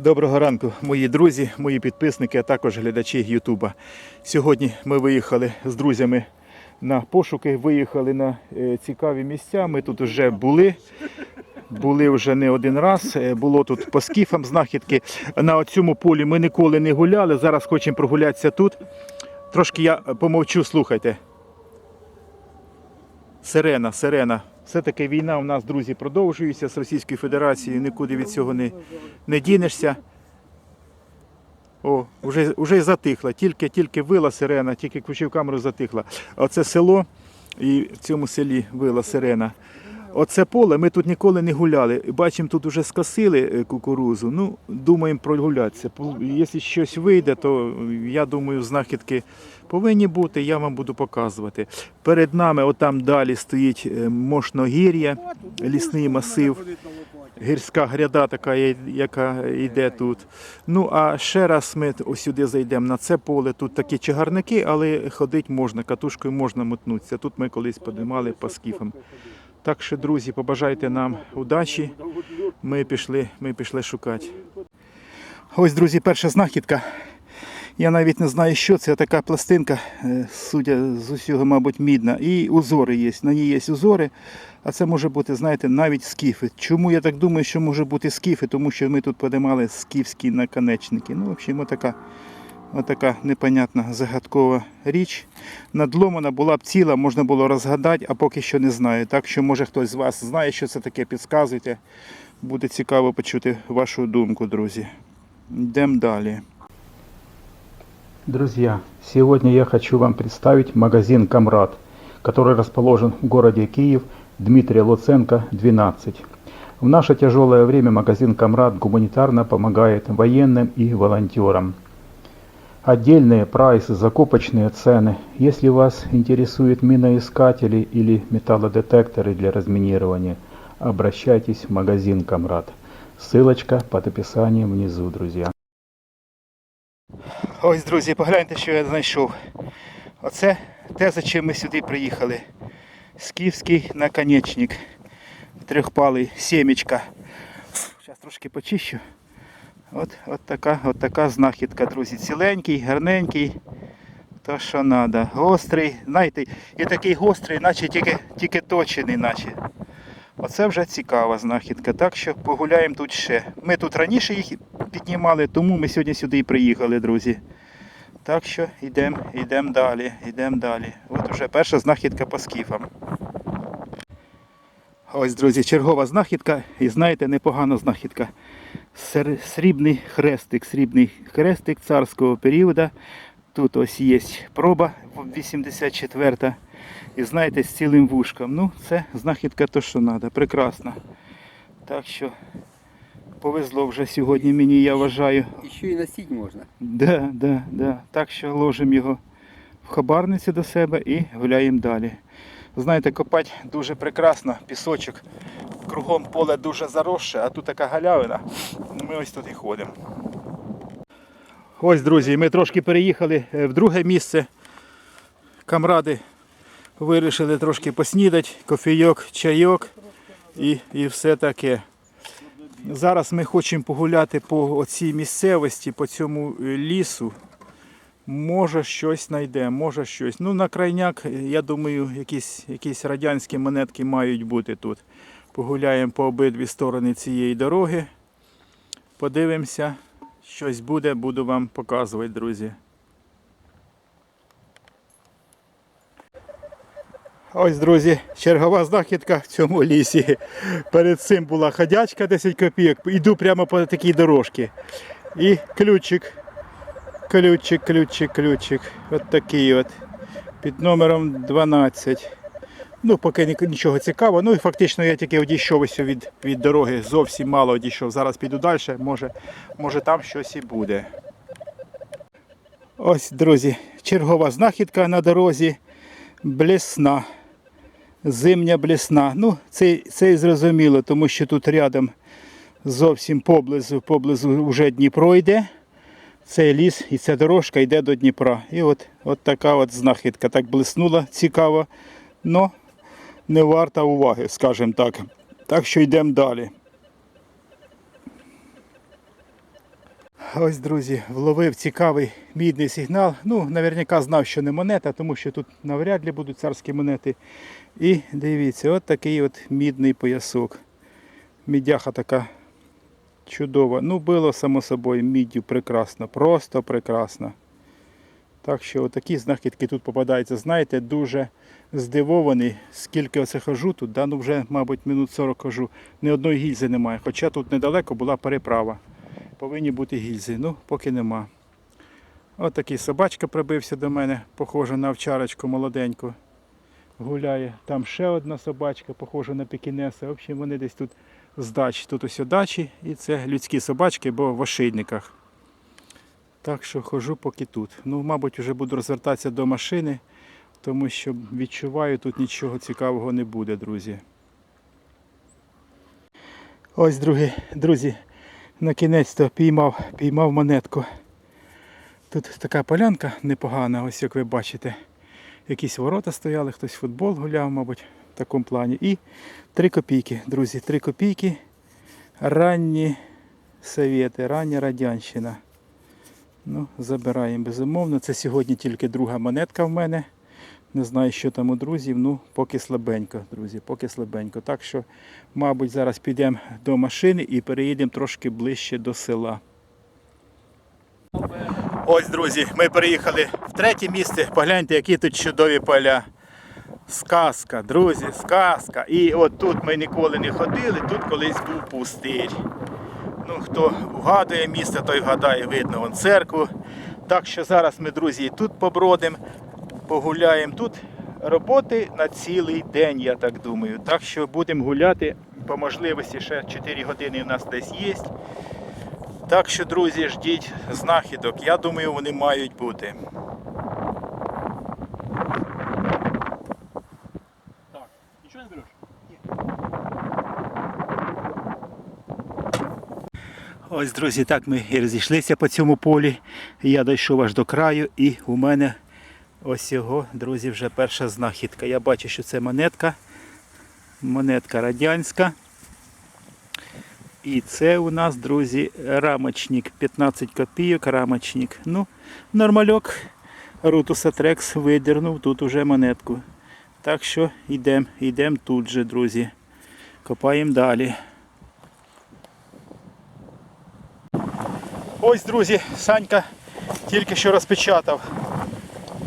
Доброго ранку, мої друзі, мої підписники, а також глядачі Ютуба. Сьогодні ми виїхали з друзями на пошуки, виїхали на е, цікаві місця. Ми тут вже були. Були вже не один раз. Е, Було тут по скіфам знахідки. На цьому полі ми ніколи не гуляли. Зараз хочемо прогулятися тут. Трошки я помовчу, слухайте. Сирена, сирена. Все-таки війна у нас, друзі, продовжується з Російською Федерацією, нікуди від цього не, не дінешся. О, вже, вже затихла. Тільки, тільки вила сирена, тільки включив камеру, затихла. Оце село, і в цьому селі вила сирена. Оце поле ми тут ніколи не гуляли. Бачимо, тут вже скосили е, кукурузу. Ну, думаємо прогулятися. Якщо щось вийде, то е, я думаю, знахідки повинні бути, я вам буду показувати. Перед нами, отам далі стоїть е, Мошногір'я, лісний масив, гірська гряда така, яка йде тут. Ну а ще раз ми ось сюди зайдемо на це поле. Тут такі чагарники, але ходити можна, катушкою можна мотнутися. Тут ми колись подимали по скіфам. Так що, друзі, побажайте нам удачі. Ми пішли, ми пішли шукати. Ось, друзі, перша знахідка. Я навіть не знаю, що це така пластинка, е, судя з усього, мабуть, мідна. І узори є. На ній є узори. А це може бути, знаєте, навіть скіфи. Чому я так думаю, що може бути скіфи? Тому що ми тут подимали скіфські наконечники. Ну, в отака, отака непонятна загадкова річ. Надломана була б ціла, можна було розгадати, а поки що не знаю. Так що, може, хтось з вас знає, що це таке, підказуйте. Буде цікаво почути вашу думку, друзі. Йдемо далі. Друзья, сегодня я хочу вам представить магазин «Камрад», который расположен в городе Киев, Дмитрия Луценко, 12. В наше тяжелое время магазин «Камрад» гуманитарно помогает военным и волонтерам. Отдельные прайсы, закупочные цены. Если вас интересуют миноискатели или металлодетекторы для разминирования, обращайтесь в магазин «Камрад». Ссылочка под описанием внизу, друзья. Ось, друзі, погляньте, що я знайшов. Оце те, за чим ми сюди приїхали. Скіфський наконечник. Трьохпалий сімечка. Зараз трошки почищу. От, от, така, от така знахідка, друзі. Ціленький, гарненький. То що треба. Гострий, знаєте, і такий гострий, наче тільки, тільки точений, наче. Оце вже цікава знахідка. Так що погуляємо тут ще. Ми тут раніше їх піднімали, тому ми сьогодні сюди і приїхали, друзі. Так що йдемо йдем далі, йдемо далі. От вже перша знахідка по скіфам. Ось, друзі, чергова знахідка. І знаєте, непогана знахідка. Срібний хрестик, срібний хрестик царського періоду. Тут ось є проба 84-та. і знаєте, з цілим вушком. Ну, це знахідка то, що треба. Прекрасно. Так що повезло вже сьогодні мені, я вважаю. Еще и носить можно. Да, да, да. Так що ложимо його в хабарницю до себе і гуляємо далі. Знаєте, копати дуже прекрасно, пісочок. Кругом поле дуже заросше, а тут така галявина. Ми ось тут і ходимо. Ось, друзі, ми трошки переїхали е, в друге місце. Камради вирішили трошки поснідати, кофійок, чайок і, і все таке. Зараз ми хочемо погуляти по цій місцевості, по цьому е, лісу. Може щось знайдемо, може щось. Ну, на крайняк, я думаю, якісь, якісь радянські монетки мають бути тут. Погуляємо по обидві сторони цієї дороги. Подивимося, щось буде, буду вам показувати, друзі. Ось, друзі, чергова знахідка в цьому лісі. Перед цим була ходячка 10 копійок. Іду прямо по такій дорожці. І ключик. Ключик, ключик, ключик. От такий от. Під номером 12. Ну, поки нічого цікавого. Ну і фактично я тільки одійшов ось від, від дороги. Зовсім мало одійшов. Зараз піду далі. Може, може там щось і буде. Ось, друзі, чергова знахідка на дорозі. Блесна. Зимня блесна. Ну, це, це і зрозуміло, тому що тут рядом зовсім поблизу, поблизу вже Дніпро йде. Цей ліс і ця дорожка йде до Дніпра. І от, от така от знахідка. Так блиснула цікаво, але не варта уваги, скажімо так. Так що йдемо далі. Ось, друзі, вловив цікавий мідний сигнал. Ну, наверняка знав, що не монета, тому що тут навряд ли будуть царські монети. І дивіться, от такий от мідний поясок. Мідяха така чудова. Ну, було само собою міддю прекрасно, просто прекрасно. Так що отакі знахідки тут попадаються. Знаєте, дуже здивований, скільки оце хожу тут, да, ну вже, мабуть, минут 40 хожу. Ні одної гільзи немає. Хоча тут недалеко була переправа. Повинні бути гільзи. Ну, поки нема. От такий собачка прибився до мене, похожа на овчарочку молоденьку. Гуляє. Там ще одна собачка, похожа на пекінеса. В общем, вони десь тут з. Тут ось дачі і це людські собачки, бо в ошейниках. Так що хожу поки тут. Ну, мабуть, вже буду розвертатися до машини, тому що відчуваю, тут нічого цікавого не буде, друзі. Ось, другі, друзі, на кінець-то піймав, піймав монетку. Тут така полянка непогана, ось як ви бачите. Якісь ворота стояли, хтось футбол гуляв, мабуть, такому плані. І 3 копійки, друзі, 3 копійки. Ранні совєти, рання радянщина. Ну, забираємо безумовно. Це сьогодні тільки друга монетка в мене. Не знаю, що там у друзів. Ну, поки слабенько, друзі, поки слабенько. Так що, мабуть, зараз підемо до машини і переїдемо трошки ближче до села. Ось, друзі, ми переїхали в третє місце. Погляньте, які тут чудові поля. Сказка, друзі, сказка. І от тут ми ніколи не ходили, тут колись був пустир. Ну, хто вгадує місце, той вгадає, видно вон церкву. Так що зараз ми, друзі, і тут побродимо, погуляємо. Тут роботи на цілий день, я так думаю. Так що будемо гуляти по можливості ще 4 години у нас десь є. Так що, друзі, ждіть знахідок. Я думаю, вони мають бути. Так, нічого не береш? Ось, друзі, так ми і розійшлися по цьому полі. Я дійшов аж до краю і у мене ось його, друзі, вже перша знахідка. Я бачу, що це монетка. Монетка радянська. І це у нас, друзі, рамочник. 15 копійок, рамочник. Ну, нормальок. Рутуса Трекс видернув тут уже монетку. Так що йдемо, йдемо тут же, друзі. Копаємо далі. Ось, друзі, Санька тільки що розпечатав.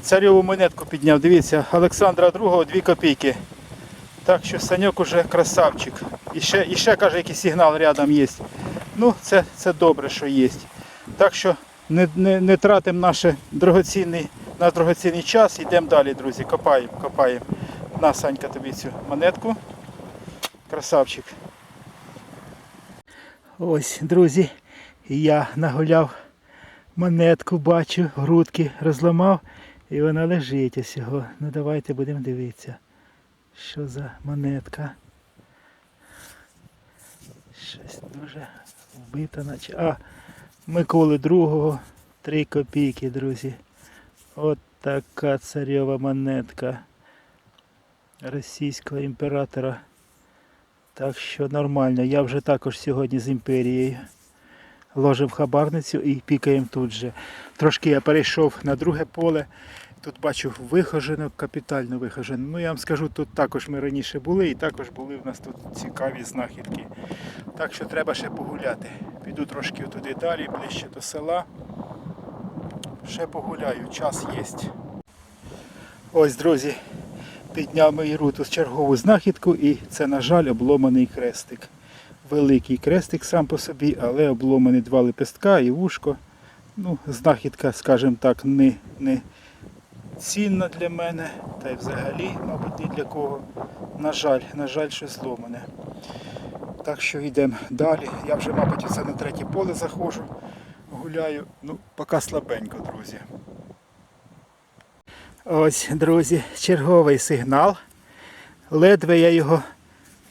Царьову монетку підняв. Дивіться, Олександра II 2 копійки. Так що Саньок уже красавчик. І ще, і ще каже, якийсь сигнал рядом є. Ну, це, це добре, що є. Так що не, не, не тратимо наше дорогоцінний, наш дорогоцінний час, йдемо далі, друзі. Копаємо, копаємо. На, Санька, тобі цю монетку. Красавчик. Ось, друзі, я нагуляв монетку, бачу, грудки розламав і вона лежить ось його. Ну давайте будемо дивитися. Що за монетка? Щось дуже вбито, наче. А, Миколи другого, 3 копійки, друзі. От така царьова монетка російського імператора. Так що нормально. Я вже також сьогодні з імперією. Ложив хабарницю і пікаємо тут же. Трошки я перейшов на друге поле. Тут бачу вихожено, капітально вихожено. Ну я вам скажу, тут також ми раніше були і також були в нас тут цікаві знахідки. Так що треба ще погуляти. Піду трошки туди далі, ближче до села. Ще погуляю, час є. Ось, друзі, підняв мою руту з чергову знахідку і це, на жаль, обломаний крестик. Великий крестик сам по собі, але обломані два лепестка і вушко. Ну, знахідка, скажімо так, не, не цінна для мене, та й взагалі, мабуть, ні для кого. На жаль, на жаль, що зломане. Так що йдемо далі. Я вже, мабуть, це на третє поле заходжу, гуляю. Ну, поки слабенько, друзі. Ось, друзі, черговий сигнал. Ледве я його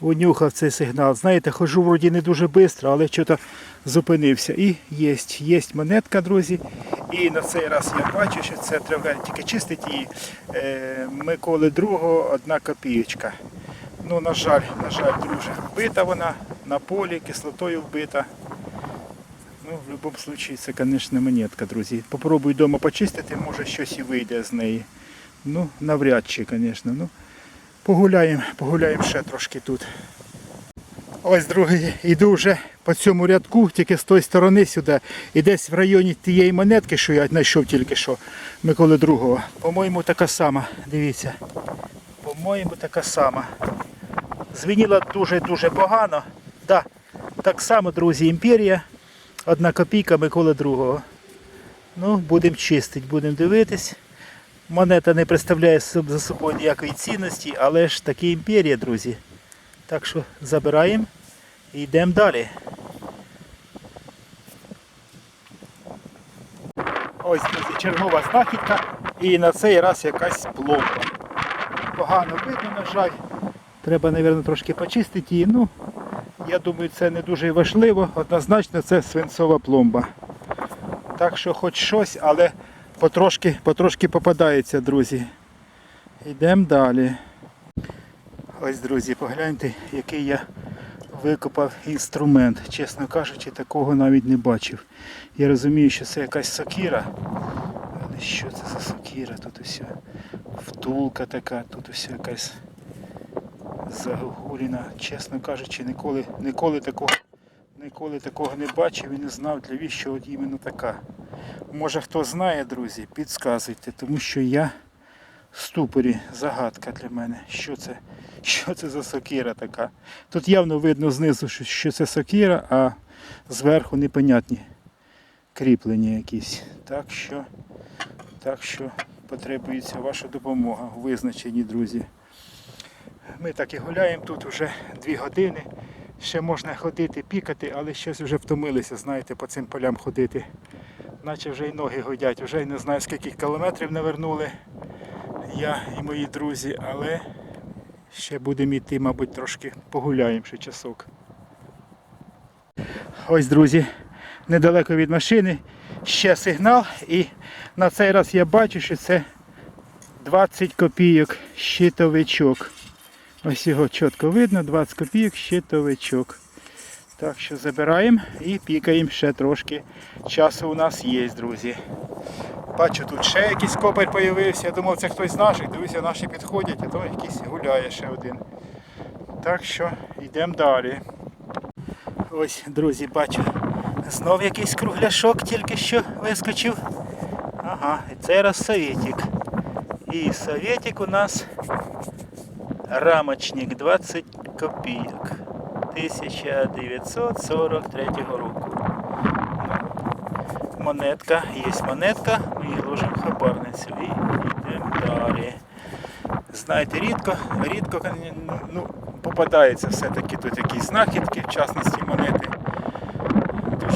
унюхав цей сигнал. Знаєте, хожу вроді не дуже швидко, але щось зупинився. І є, є монетка, друзі. І на цей раз я бачу, що це треба тільки чистити її. Е, Миколи другого одна копієчка. Ну, на жаль, на жаль, друже, вбита вона на полі, кислотою вбита. Ну, в будь-якому випадку це, звісно, монетка, друзі. Попробую вдома почистити, може щось і вийде з неї. Ну, навряд чи, звісно. Ну, погуляємо, погуляємо ще трошки тут. Ось, другий, іду вже по цьому рядку, тільки з тої сторони сюди. І десь в районі тієї монетки, що я знайшов тільки що, Миколи другого. По-моєму, така сама. Дивіться. По-моєму, така сама. Звеніла дуже-дуже погано. Да, так само, друзі, імперія. Одна копійка Миколи другого. Ну, будемо чистити, будемо дивитись. Монета не представляє за собою ніякої цінності, але ж таки імперія, друзі. Так що забираємо і йдемо далі. Ось, друзі, чергова знахідка. І на цей раз якась пломба. Погано видно, на жаль. Треба, мабуть, трошки почистити її. Ну, я думаю, це не дуже важливо. Однозначно це свинцова пломба. Так що хоч щось, але потрошки, потрошки попадається, друзі. Йдемо далі. Ось, друзі, погляньте, який я викопав інструмент. Чесно кажучи, такого навіть не бачив. Я розумію, що це якась сокира. Але що це за сокира? Тут усе втулка така, тут усе якась загогуліна. Чесно кажучи, ніколи, ніколи такого. Ніколи такого не бачив і не знав, для що от іменно така. Може хто знає, друзі, підсказуйте, тому що я в ступорі загадка для мене. Що це? Що це за сокира така? Тут явно видно знизу, що це сокира, а зверху непонятні кріплення якісь. Так що, так що потребується ваша допомога у визначенні, друзі. Ми так і гуляємо тут вже дві години. Ще можна ходити, пікати, але щось вже втомилися, знаєте, по цим полям ходити. Наче вже й ноги годять, вже й не знаю скільки кілометрів навернули я і мої друзі, але ще будемо йти, мабуть, трошки погуляємо ще часок. Ось, друзі, недалеко від машини ще сигнал, і на цей раз я бачу, що це 20 копійок щитовичок. Ось його чітко видно, 20 копійок щитовичок. Так що забираємо і пікаємо ще трошки. Часу у нас є, друзі. Бачу, тут ще якийсь копер з'явився. Я думав, це хтось з наших. Дивися, наші підходять, а то якийсь гуляє ще один. Так що йдемо далі. Ось, друзі, бачу. Знов якийсь кругляшок тільки що вискочив. Ага, і це раз совєтик. І совєтик у нас рамочник 20 копійок. 1943 року. Монетка, є монетка, ми її ложимо в хабарницю і йдемо далі. Знаєте, рідко, рідко ну, попадається все-таки тут якісь знахідки, в частності монети.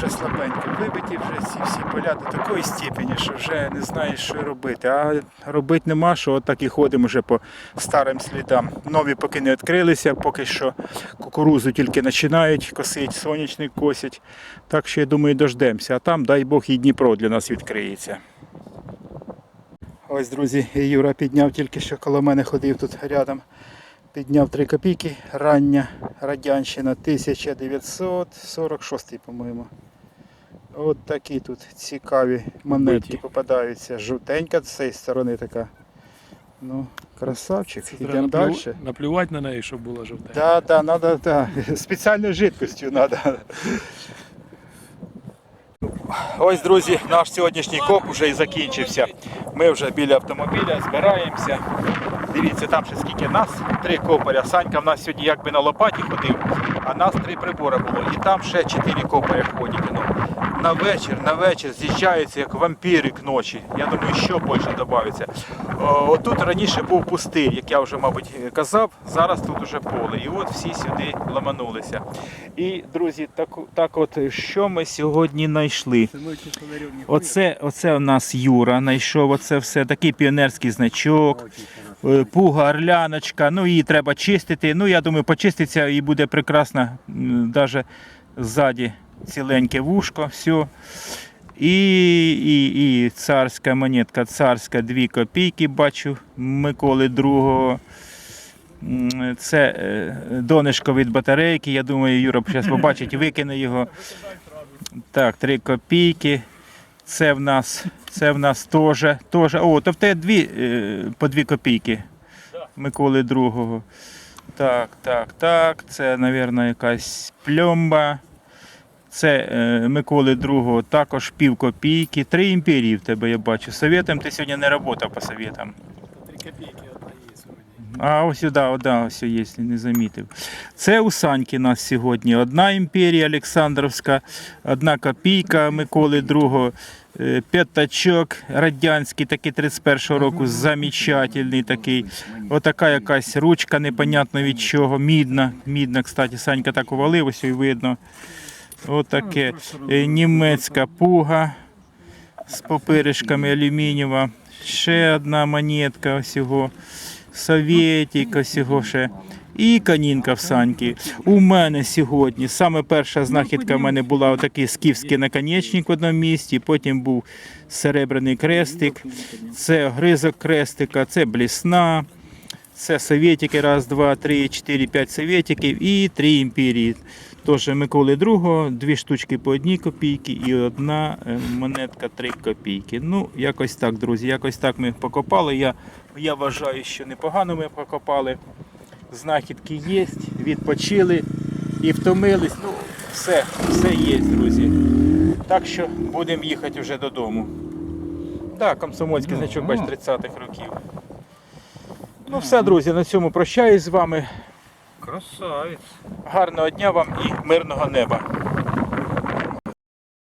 Дуже слабенько вибиті вже ці всі поля до такої степені, що вже не знаєш, що робити. А робити нема, що отак і ходимо вже по старим слідам. Нові поки не відкрилися, поки що кукурузу тільки починають косити, сонячник косять. Так що я думаю, дождемося. А там, дай Бог, і Дніпро для нас відкриється. Ось, друзі, Юра підняв тільки що коло мене ходив тут рядом. Підняв 3 копійки. Рання радянщина 1946, по-моєму. От такі тут цікаві монетки Биті. попадаються. Жовтенька з цієї сторони така. Ну, красавчик. Йдемо далі. Наплювати на неї, щоб було жовте. Да, да, надо, да. Спеціальною жидкостю надо. Ось, друзі, наш сьогоднішній коп вже і закінчився. Ми вже біля автомобіля збираємося. Дивіться, там ще скільки нас, три копаря. Санька в нас сьогодні якби на лопаті ходив, а нас три прибори було. І там ще чотири копаря ходять. На вечір, на вечір з'їжджаються як вампіри к ночі. Я думаю, що більше додається. Отут раніше був пустир, як я вже, мабуть, казав. Зараз тут уже поле. І от всі сюди ламанулися. І, друзі, так, так от що ми сьогодні знайшли? Оце, оце у нас Юра знайшов, оце все такий піонерський значок, е, пуга, орляночка. Ну її треба чистити. Ну я думаю, почиститься і буде прекрасно. Навіть ззаді ціленьке вушко, все. І, і, і царська монетка, царська 2 копійки, бачу, Миколи II. Це е, донишко від батарейки. Я думаю, Юра зараз побачить, викине його. Так, 3 копійки. Це в нас, це в нас теж. теж. О, то в тебе дві, е, по 2 копійки. Миколи другого. Так, так, так. Це, мабуть, якась пльомба. Це е, Миколи другого також пів копійки. Три імперії в тебе я бачу. Совєтом ти сьогодні не працював по совєтам. Три копійки одна є сьогодні. А ось сюди, да, ось є, не замітив. Це у Саньки нас сьогодні. Одна імперія Олександровська, одна копійка Миколи II, е, п'ятачок радянський, такий 31-го року, замечательний такий. Отака якась ручка, непонятно від чого, мідна. Мідна, кстати, Санька так увалив, ось і видно. Отаке. Е, Німецька пуга з попиришками алюмінієва. Ще одна монетка ось його. Совєтік ось його ще. І канінка в саньки. У мене сьогодні саме перша знахідка в мене була отакий скіфський наконечник в одному місці, потім був серебряний крестик, це гризок крестика, це блісна, це совєтики, раз, два, три, чотири, п'ять совєтиків і три імперії. Тож Миколи II, дві штучки по одній копійки і одна е, монетка 3 копійки. Ну, якось так, друзі, якось так ми покопали. Я, я вважаю, що непогано ми покопали. Знахідки є, відпочили і втомились. Ну, все, все є, друзі. Так що будемо їхати вже додому. Так, комсомольський значок, бач, 30-х років. Ну все, друзі, на цьому прощаюсь з вами. Красавець. Гарного дня вам і мирного неба.